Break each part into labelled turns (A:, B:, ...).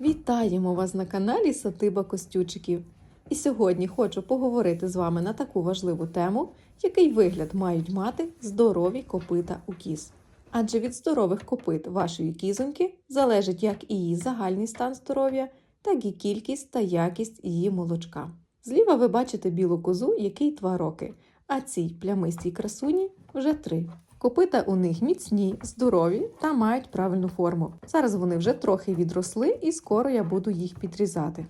A: Вітаємо вас на каналі Сатиба Костючиків. І сьогодні хочу поговорити з вами на таку важливу тему, який вигляд мають мати здорові копита у кіз. Адже від здорових копит вашої кізоньки залежить як її загальний стан здоров'я, так і кількість та якість її молочка. Зліва ви бачите білу козу, якій 2 роки, а цій плямистій красуні вже 3. Копита у них міцні, здорові та мають правильну форму. Зараз вони вже трохи відросли і скоро я буду їх підрізати.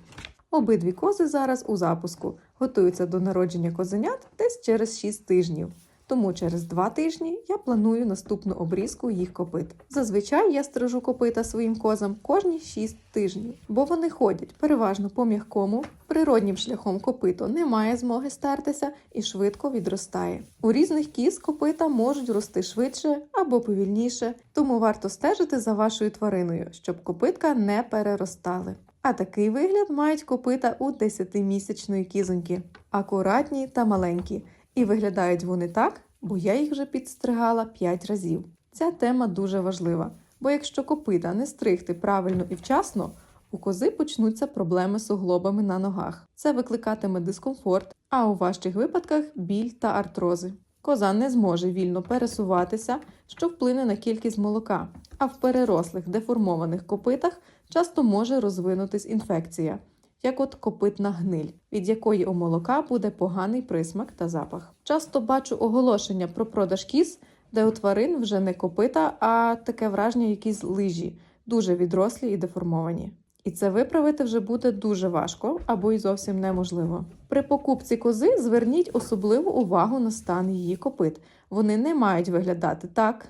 A: Обидві кози зараз у запуску, готуються до народження козенят десь через 6 тижнів. Тому через 2 тижні я планую наступну обрізку їх копит. Зазвичай я стрижу копита своїм козам кожні 6 тижнів, бо вони ходять переважно по м'якому, природнім шляхом копито не має змоги стертися і швидко відростає. У різних кіз копита можуть рости швидше або повільніше, тому варто стежити за вашою твариною, щоб копитка не переростали. А такий вигляд мають копита у 10-місячної кізоньки, акуратні та маленькі. І виглядають вони так, бо я їх вже підстригала 5 разів. Ця тема дуже важлива, бо якщо копита не стригти правильно і вчасно, у кози почнуться проблеми з суглобами на ногах. Це викликатиме дискомфорт, а у важчих випадках біль та артрози. Коза не зможе вільно пересуватися, що вплине на кількість молока, а в перерослих деформованих копитах часто може розвинутись інфекція як от копитна гниль, від якої у молока буде поганий присмак та запах. Часто бачу оголошення про продаж кіз, де у тварин вже не копита, а таке враження якісь лижі, дуже відрослі і деформовані. І це виправити вже буде дуже важко або й зовсім неможливо. При покупці кози зверніть особливу увагу на стан її копит. Вони не мають виглядати так,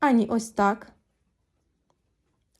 A: ані ось так,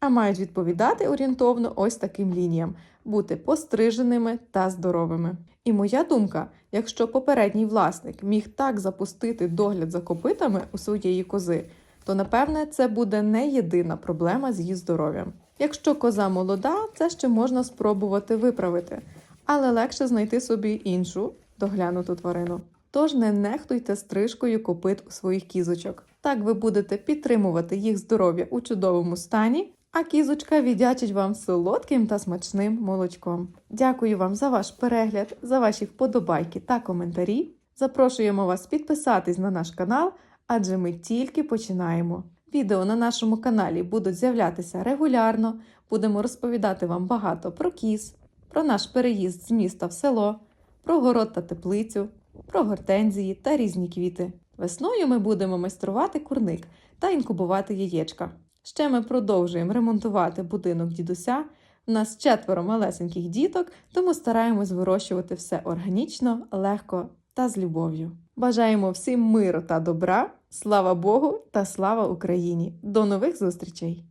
A: а мають відповідати орієнтовно ось таким лініям, бути постриженими та здоровими. І моя думка, якщо попередній власник міг так запустити догляд за копитами у своєї кози, то напевне це буде не єдина проблема з її здоров'ям. Якщо коза молода, це ще можна спробувати виправити, але легше знайти собі іншу доглянуту тварину. Тож не нехтуйте стрижкою копит у своїх кізочок. Так ви будете підтримувати їх здоров'я у чудовому стані, а кізочка віддячить вам солодким та смачним молочком. Дякую вам за ваш перегляд, за ваші вподобайки та коментарі. Запрошуємо вас підписатись на наш канал, адже ми тільки починаємо. Відео на нашому каналі будуть з'являтися регулярно. Будемо розповідати вам багато про кіз, про наш переїзд з міста в село, про город та теплицю, про гортензії та різні квіти. Весною ми будемо майструвати курник та інкубувати яєчка. Ще ми продовжуємо ремонтувати будинок дідуся. У нас четверо малесеньких діток, тому стараємось вирощувати все органічно, легко та з любов'ю. Бажаємо всім миру та добра, слава Богу та слава Україні! До нових зустрічей!